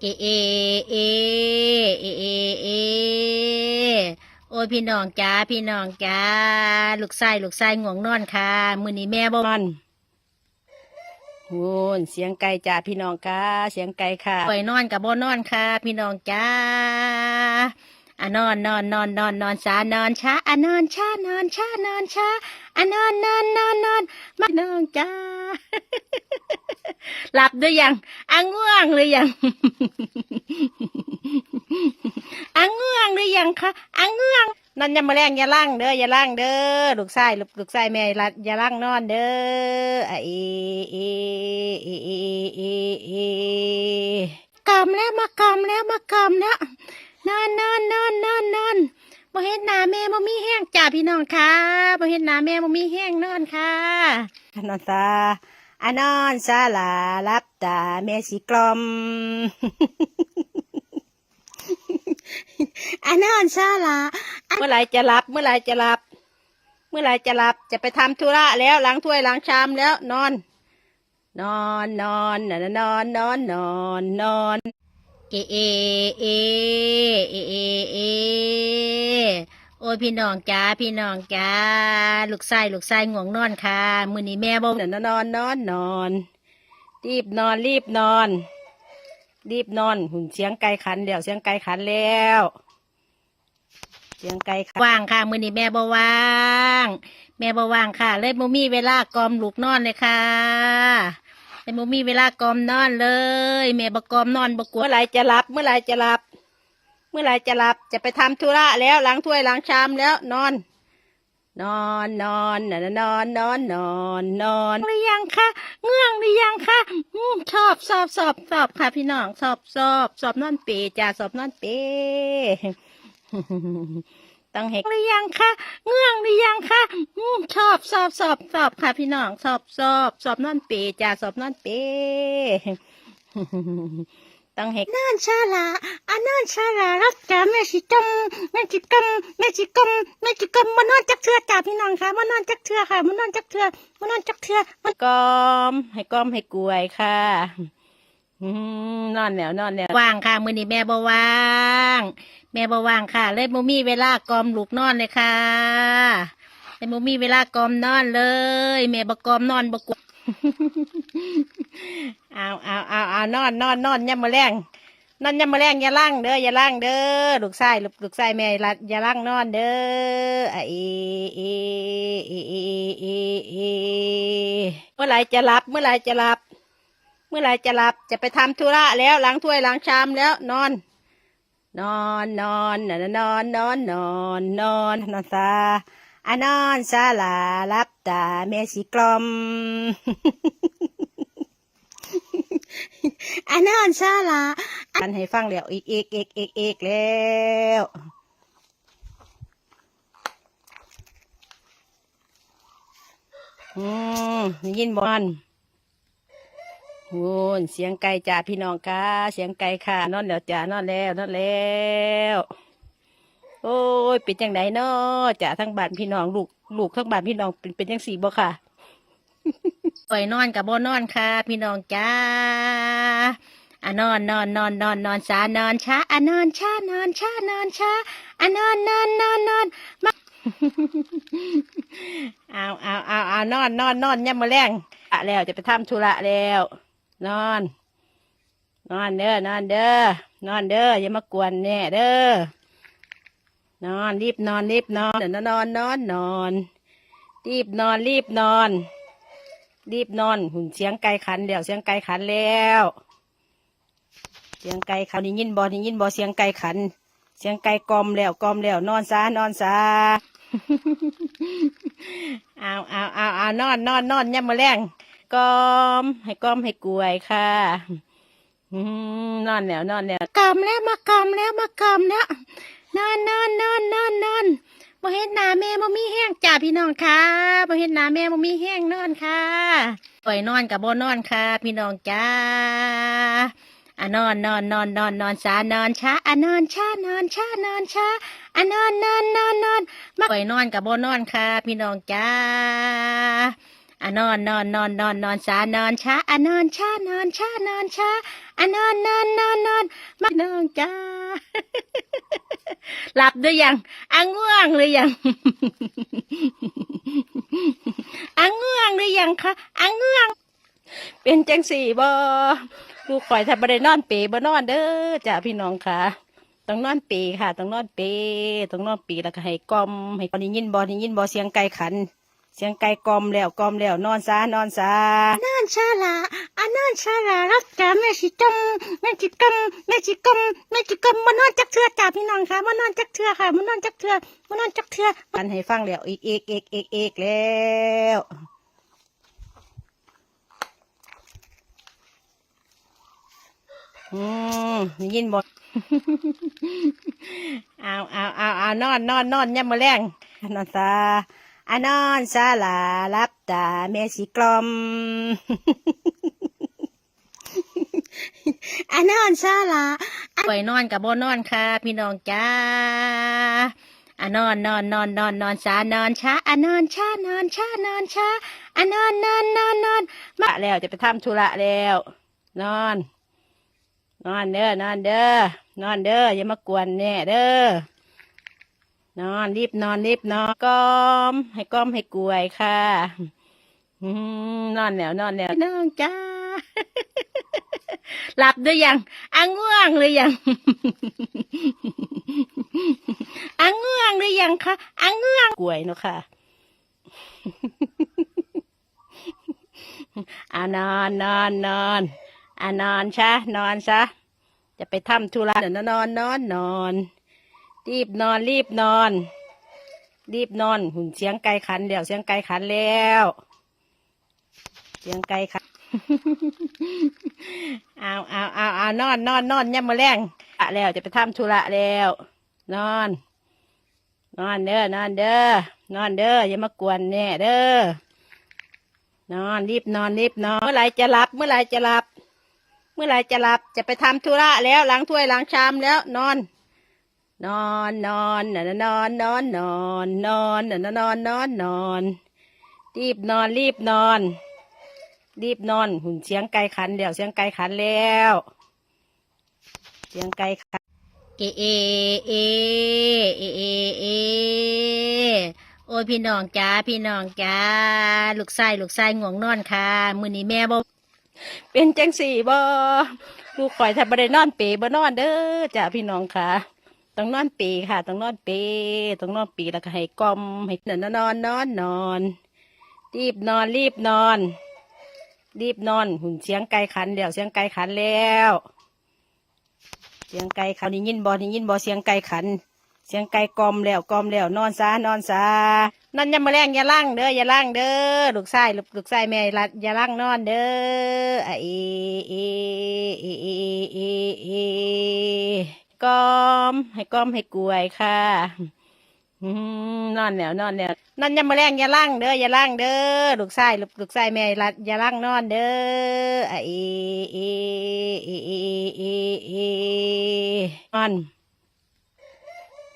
เอเอเอเอเอเอโอ้ยพี่น้องจ้าพี่น้องจ้าลูกไส้ลูกไส้ง่วงนอนค่ะมื้อนี้แม่บ่นอนโอ้ยเสียงไก่จ้าพี่น้องค่ะเสียงไก่ค่ะปล่อยนอนกับบ่นอนค่ะ พี่น้องจ้าอะนอนนอนนอนนอนนอนช้านอนช้าอะนอนช้านอนช้านอนช้าอะนอนนอนนอนนอนมาพี่น้องจ้า หลับหรือยังอะง่วงหรือยังอะง่วงหรือยังคะอะง่วงนอนยามาแรงอย่าล่างเด้ออย่าล่างเด้อลูกชายลูกลูกชายแม่อย่าอย่าล่างนอนเด้ออะเอเอเอเอเอเอกำแล้วมากำแล้วมากำแล้วนอนนอนนอนนอนนอนบ่เห็นหน้าแม่บ่มีแห้งจ้าพี่น้องค่ะบ่เห็นหน้าแม่บ่มีแห้งนอนค่ะนอนตา อานอนซาลารับตาแม่สิกลมอานอนซาลาเมื่อไหรจะรับ เมื่อไหรจะรับ เมื่อไหรจะรับจะไปทำธุระแล้วล้างถ้วยล้างชามแล้วนอน นอนนอนนอนนอนนอนนอนนอนเอเอเอเอเอ พี่น้องจ้าพี่น้องจ้าลูกไส้ลูกไส้ง่วงนอนค่ะมื้อนี้แม่บ่นอนนอนนอนนอน รีบนอนรีบนอน รีบนอนหุ่นเสียงไก่ขันแล้วเสียงไก่ขันแล้วเสียงไก่ขันว่างค่ะมื้อนี้แม่บ่ว่าง แม่บ่ว่างค่ะ เลยบ่มีเวลากอมลูกนอนเลยค่ะเลยบ่มีเวลากอมนอนเลย แม่บ่กอมนอนบ่กลัวเมื่อไหรจะรับเมื่อไหรจะรับเมื่อไรจะรับจะไปทำธุระแล้วล้างถ้วยล้างชามแล้วนอน นอนนอนนอนนอนนอนนอนนอนหรือยังคะเงื่องหรือยังคะชอบสอบสอบสอบค่ะพี่น้องสอบสอบสอบนอนเปจ้าสอบนอนเปต้องเห็นหรือยังคะเงื่องหรือยังคะชอบสอบสอบสอบค่ะพี่น้องสอบสอบสอบนอนเปจ้าสอบนอนเป ต้องเห็นนั่นชาลาอันนั่นชาลารักจ้าแม่สิจมแม่สิกำแม่สิกำแม่สิกำมานอนจักเทือจ้าพี่น้องค่ะมานอนจักเทือค่ะมานอนจักเทือมานอนจักเทือมันกอม ให้กอมให้กลวยค่ะอืมนอนแล้วนอนแล้วว่างค่ะ มื้อนี้แม่บ่ว่าง แม่บ่ว่างค่ะ เลยบ่มีเวลากอมลูกนอนเลยค่ะเลยบ่มีเวลากอมนอนเลย แม่บ่กอมนอนบ่กลัว เอาเอาเอาเอานอนนอนนอนย่ำมะแรงนอนย่ำมะแรงอย่าล่างเด้ออย่าล่างเด้อลูกไส้ลูกลูกไส้แม่ละอย่าล่างนอนเด้อไอเอเอเอเอเอเมื่อไรจะหลับ เมื่อไรจะหลับ เมื่อไรจะหลับจะไปทำธุระแล้วล้างถ้วยล้างชามแล้วนอน นอนนอนนอนนอนนอนนอนนอนตา อานอนซาลารับตาแม่สิกลอมอานอนซาลาอันให้ฟังแล้วอีกอีกอีกอีกอีกแล้วอืมยินบอลโอ้เสียงไก่จ่าพี่น้องค่ะเสียงไก่ค่ะ นอนแล้วจ่านอนแล้วนอนแล้ว โอ้ยเป็นจังไดเนาะจ่าทั้งบ้านพี่น้องลูกลูกทั้งบ้านพี่น้องเป็นเป็นจังสี่บ่ค่ะปล่อยนอนกับบ่นอนค่ะ พี่น้องจ้าอะนอนนอนนอนนอนนอนช้านอนช้าอะนอนช้านอนช้านอนช้าอะนอนนอนนอนนอนมาเอาเอาเอาเอานอนนอนนอนย่ำมาแรงอะแล้วจะไปทำธุระแล้ว นอน นอนเด้อนอนเด้อนอนเด้ออย่ามากวนแน่เด้อ นอนรีบนอนรีบนอนเดี๋ยวนอนนอนนอนรีบนอนรีบนอน รีบนอนหุ่นเสียงไก่ขันแล้วเสียงไก่ขันแล้ว เสียงไก่ขันได้ยินบอได้ยินบอเสียงไก่ขัน เสียงไก่กอมแล้วกอมแล้วนอนซานอนซาเอาเอาเอาเอานอนนอนนอนย่ำมาแรงกอม ให้กอมให้กลวยค่ะนอนแล้วนอนแล้วกำแล้วมากำแล้วมากำแล้ว นอนนอนนอนนอนนอนบ่เห็นหน้าแม่บ่มีแห้งจ้าพี่น้องค่ะบ่เห็นหน้าแม่บ่มีแห้งนอนค่ะปล่อยนอนกับบ่นอนค่ะ พี่น้องจ้าอะนอนนอนนอนนอนนอนช้านอนช้าอะนอนช้านอนช้านอนช้าอะนอนนอนนอนนอนมาปล่อยนอนกับบ่นอนค่ะ พี่น้องจ้า อะนอนนอนนอนนอนนอนช้านอนช้าอะนอนช้านอนช้านอนช้าอะนอนนอนนอนนอนมาน้องจ้าหลับหรือยังอะง่วงหรือยังอะง่วงหรือยังคะอะง่วง เป็นจังสี่บ่ลูกข่อยถ้าบ่ได้นอนเปบ่นอนเด้อจ้าพี่น้องค่ะต้องนอนเปค่ะต้องนอนเปต้องนอนเปแล้วก็ให้กลอมให้กได้ยินบ่ได้ยินบ่เสียงไก่ขัน เสียงไก่กล่อมแล้วกล่อมแล้วนอนซานอนซานอนชาลาอะนอนชาลารับจ้าแม่สิจมแม่สิกำแม่สิกำแม่สิกำมานอนจักเทือจ้าพี่น้องค่ะมานอนจักเทือค่ะมานอนจักเทือมานอนจักเทือมันให้ฟังแล้วอีกอีกอีกอีกอีกแล้วอืมได้ยินบทเอาเอาเอาเอานอนนอนนอนย่ำมาแรงนอนตา อานอนซาลารับตาเมสิกลอมอานอนซาลาปล่อยนอนกับบ่นอนค่ะ พี่น้องจ้าอานอนนอนนอนนอนนอนซานอนช้าอานอนช้านอนช้านอนช้าอานอนนอนนอนนอนมาแล้วจะไปทำธุระแล้ว นอน นอนเด้อนอนเด้อนอนเด้ออย่ามากวนแน่เด้อ นอนรีบนอนรีบนอนก้อม ให้ก้อมให้กลวยค่ะอนอนแล้วนอนแล้วน้องจ้าหลับหรือยังอะง่วงหรือยังอะง่วงหรือยังคะอะง่วงกลวยเนาะค่ะอะนอนนอนนอนอะนอนซะนอนซะจะไปทำธุระเดี๋ยวนอนนอนนอน รีบนอนรีบนอน รีบนอนหุ่นเสียงไก่ขันแล้วเสียงไก่ขันแล้ว เสียงไก่ขันเอาเอาเอาเอานอนนอนนอนย่ำมาแรงอะแล้วจะไปทำธุระแล้ว นอน นอนเด้อนอนเด้อนอนเด้ออย่ามากวนแน่เด้อนอนรีบนอนรีบนอน เมื่อไหรจะหลับ เมื่อไหรจะหลับ เมื่อไหรจะหลับจะไปทำธุระแล้วล้างถ้วยล้างชามแล้วนอน นอนนอนนอนนอนนอนนอนนอนนอนนอนนอนนอนรีบนอนรีบนอน รีบนอน หุ่นเสียงไก่ขันแล้วเสียงไก่ขันแล้วเสียงไก่ขันเอเอเอเอเอเอโอ้ยพี่น้องจ้าพี่น้องจ้าลูกไส้ลูกไส้ง่วงนอนค่ะ มื้อนี้แม่บ่เป็นจังสี่บ่ลูกข่อยถ้าบ่ได้นอนเปบ่นอนเด้อจ้าพี่น้องค่ะ ต้องนอนเปค่ะต้องนอนเปต้องนอนเปแล้วก็ให้กลมให้นอนนอนนอนนอน รีบนอนรีบนอน รีบนอนหุ่นเสียงไก่ขันแล้วเสียงไก่ขันแล้ว เสียงไก่ขันได้ยินบ่ได้ยินบ่เสียงไก่ขัน เสียงไก่กลมแล้วกลมแล้วนอนซานอนซานอนยามมาแรงอย่าล่างเด้ออย่าล่างเด้อลูกชายลูกลูกชายแม่รัดอย่าล่างนอนเด้ออะเอเอเอเอเอเอ กลอม ให้กลอมให้กลวยค่ะอืมนอนแล้วนอนแล้วนอนยามมาแรงอย่าล่างเด้ออย่าล่างเด้อลูกชายลูกชายแม่อย่าล่างนอนเด้ออะเอเอเอเอเอเอนอน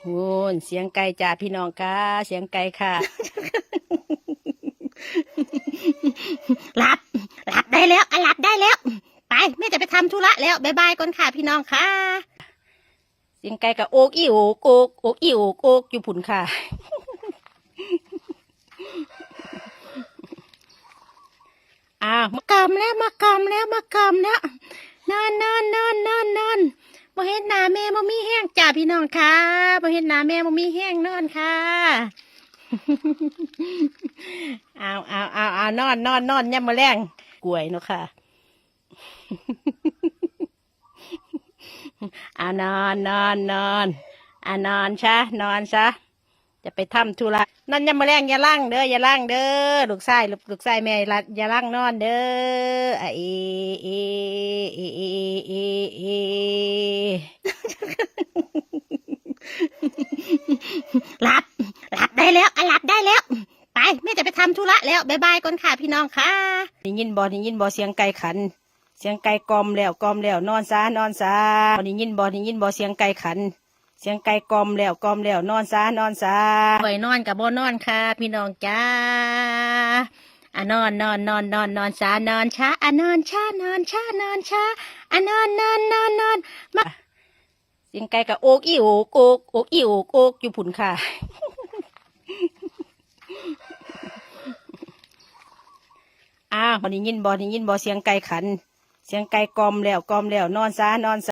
โอ้เสียงไก่จ่าพี่น้องค่ะเสียงไก่ค่ะหลับหลับได้แล้วอหลับได้แล้ว ไปแม่จะไปทำธุระแล้วบายบายก่อนค่ะพี่น้องค่ะ เสียงไก่กับโอกอีโอกโอกโอกอีโอกโอกอยู่ผุนค่ะอ้าวมากำแล้วมากำแล้วมากำแล้วนอนนอนนอนนอนนอนบ่เห็นหน้าแม่บ่มีแห้งจ้าพี่น้องค่ะบ่เห็นหน้าแม่บ่มีแห้งนอนค่ะเอาเอาเอาเอานอนนอนนอนย่ำมาแรงกล้วยเนาะค่ะ เอานอนนอนนอนอานอนซะนอนซะจะไปทำธุระนอนย่ำมาแรงอย่าล่างเด้ออย่าล่างเด้อลูกชายลูกลูกชายแม่รัดอย่าล่างนอนเด้ออะเอเอเอเอเอเอหลับหลับได้แล้วอหลับได้แล้ว ไปแม่จะไปทำธุระแล้วบายบายก่อนค่ะพี่น้องค่ะได้ยินบ่ได้ยินบ่เสียงไก่ขัน เสียงไก่กอมแล้วกอมแล้วนอนซานอนซาได้ยินบ่ได้ยินบ่เสียงไก่ขัน เสียงไก่กอมแล้วกอมแล้วนอนซานอนซาปล่อยนอนกับบ่นอนค่ะ พี่น้องจ้าอะนอนนอนนอนนอนนอนช้านอนช้าอะนอนช้านอนช้านอนช้าอะนอนนอนนอนนอนมาเสียงไก่กับโอกอีโอกโอกโอกอีโอกโอกอยู่ผุนค่ะอ้าวบอนี้ยินบอนี้ยินบอเสียงไก่ขัน เสียงไก่กลอมแล้วกลอมแล้วนอนซะนอนซะ